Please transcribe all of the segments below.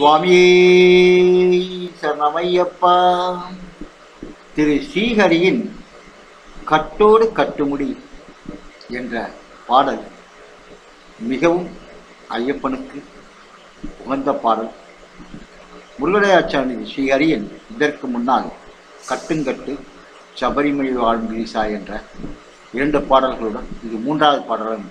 சுவாமி சரணமையப்பா. திரு ஸ்ரீஹரியின் கட்டோடு கட்டுமுடி என்ற பாடல் மிகவும் ஐயப்பனுக்கு உகந்த பாடல். முருகடையாச்சாமி ஸ்ரீஹரியன் இதற்கு முன்னால் கட்டுங்கட்டு சபரிமலை வாழ்கிரிசா என்ற இரண்டு பாடல்களுடன் இது மூன்றாவது பாடலும்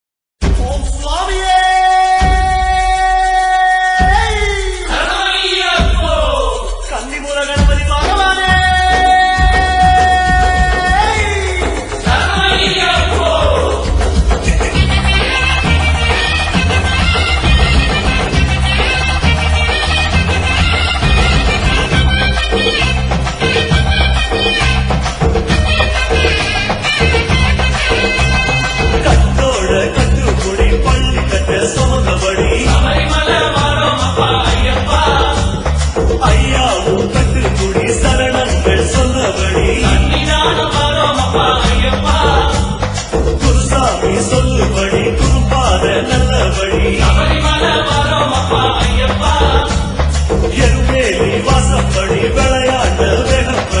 வழி. எருமேலி வாசப்படி விளையாட்ட வேகப்படி